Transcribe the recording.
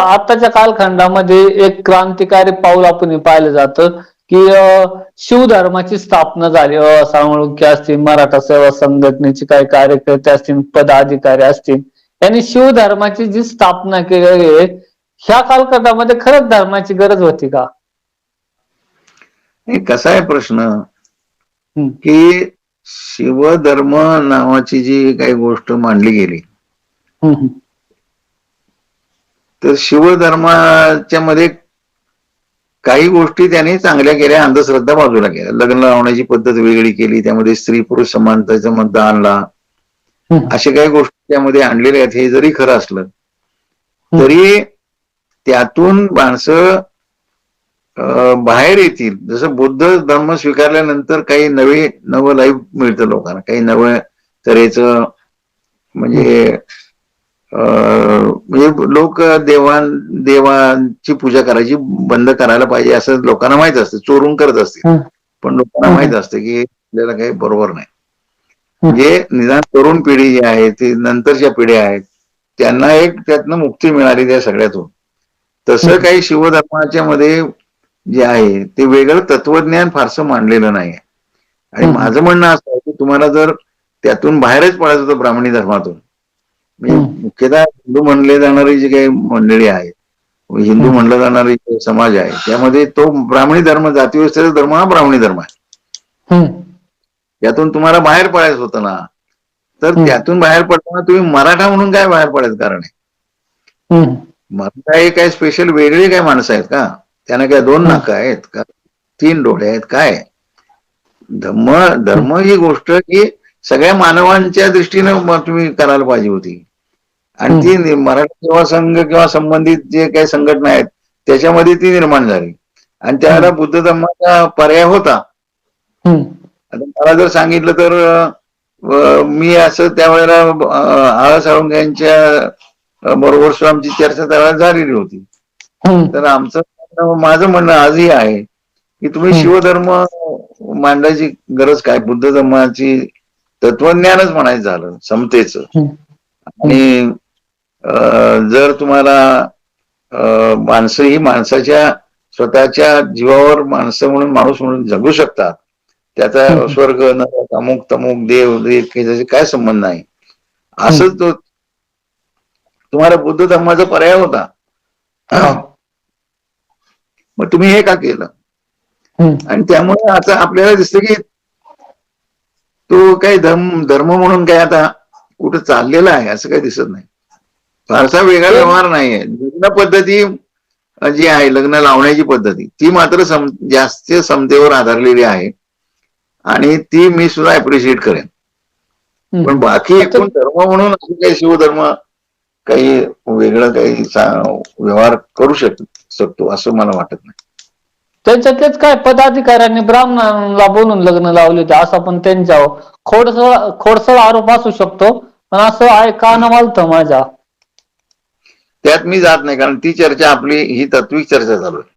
आताच्या कालखंडामध्ये एक क्रांतिकारी पाऊल आपण हे पाहिलं जातं की शिवधर्माची स्थापना झाली असाळुंके असतील मराठा सेवा संघटनेचे काही कार्यकर्ते असतील पदाधिकारी असतील यांनी शिवधर्माची जी स्थापना केलेली आहे ह्या कालखंडामध्ये खरंच धर्माची गरज होती का कसा आहे प्रश्न. की शिवधर्म नावाची जी काही गोष्ट मांडली गेली. तर शिवधर्माच्या मध्ये काही गोष्टी त्यांनी चांगल्या केल्या अंधश्रद्धा बाजूला केल्या. लग्न लावण्याची पद्धत वेगळी केली त्यामध्ये स्त्री पुरुष समानतेचा मुद्दा आणला. अशा काही गोष्टी त्यामध्ये आणलेल्या आहेत हे जरी खरं असलं तरी त्यातून माणसं बाहेर येतील. जसं बुद्ध धर्म स्वीकारल्यानंतर काही नवे नवं लाईफ मिळतं लोकांना. काही नवं तऱ्हेचं म्हणजे म्हणजे लोक देवान देवांची पूजा करायची बंद करायला पाहिजे असं लोकांना माहीत असतं चोरून करत हम्म. पण लोकांना माहीत असतं की आपल्याला काही बरोबर नाही. म्हणजे निदान तरुण पिढी जी आहे ती नंतरच्या पिढ्या आहेत त्यांना एक त्यातनं मुक्ती मिळाली त्या सगळ्यातून तसं. काही शिवधर्माच्या मध्ये जे आहे ते वेगळं तत्वज्ञान फारसं मांडलेलं नाही आणि. माझं म्हणणं असं आहे की तुम्हाला जर त्यातून बाहेरच पडायचं होतं ब्राह्मणी धर्मातून म्हणजे. मुख्यतः हिंदू म्हणले जाणारी जी काही मंडळी आहे हिंदू. म्हणलं जाणारी जो समाज आहे त्यामध्ये तो ब्राह्मणी धर्म जातीव्यवस्थेचा धर्म हा ब्राह्मणी धर्म आहे. त्यातून तुम्हाला बाहेर पडायचं होतं ना तर. त्यातून बाहेर पडताना तुम्ही मराठा म्हणून काय बाहेर पडायचं कारण आहे. मराठा हे काय स्पेशल वेगळे काय माणसं आहेत का त्यांना काय दोन. नाका आहेत का तीन डोळे आहेत काय धर्म धर्म ही गोष्ट ही सगळ्या मानवांच्या दृष्टीनं तुम्ही करायला पाहिजे होती आणि ती मराठी सेवा संघ किंवा संबंधित जे काही संघटना आहेत त्याच्यामध्ये ती निर्माण झाली आणि त्यावेळेला बुद्ध धर्माचा पर्याय होता. आता मला जर सांगितलं तर मी असं त्यावेळेला आळा साळुंगे यांच्या बरोबर आमची चर्चा त्यावेळेला झालेली होती. तर आमचं माझं म्हणणं आजही आहे की तुम्ही. शिवधर्म मांडायची गरज काय बुद्ध धर्माची तत्वज्ञानच म्हणायचं झालं समतेचं. आणि जर तुम्हाला माणसं ही माणसाच्या स्वतःच्या जीवावर माणसं म्हणून माणूस म्हणून जगू शकतात त्याचा. स्वर्ग नरक अमुक तमुक देव देव त्याचे काय संबंध नाही असंच तो तुम्हाला बुद्ध धर्माचा पर्याय होता. मग तुम्ही हे का केलं. आणि त्यामुळे आता आपल्याला दिसतं की तो काही धर्म धर्म म्हणून काय आता कुठं चाललेला आहे असं काही दिसत नाही फारसा वेगळा व्यवहार नाहीये. लग्न पद्धती जी आहे लग्न लावण्याची पद्धती ती मात्र सम जास्त समतेवर आधारलेली आहे. आणि ती मी सुद्धा अप्रिशिएट करेन. पण. बाकी एकूण धर्म म्हणून असं काही शिवधर्म काही वेगळं काही व्यवहार करू शक शकतो असं मला वाटत नाही. त्याच्यातलेच काय पदाधिकाऱ्यांनी ब्राह्मणांना बोलून लग्न लावले होते असा पण त्यांच्यावर खोडसळ खोडसळ आरोप असू शकतो पण असं आहे कान मालतं माझ्या. त्यात मी जात नाही कारण ती चर्चा आपली ही तत्विक चर्चा चालू आहे.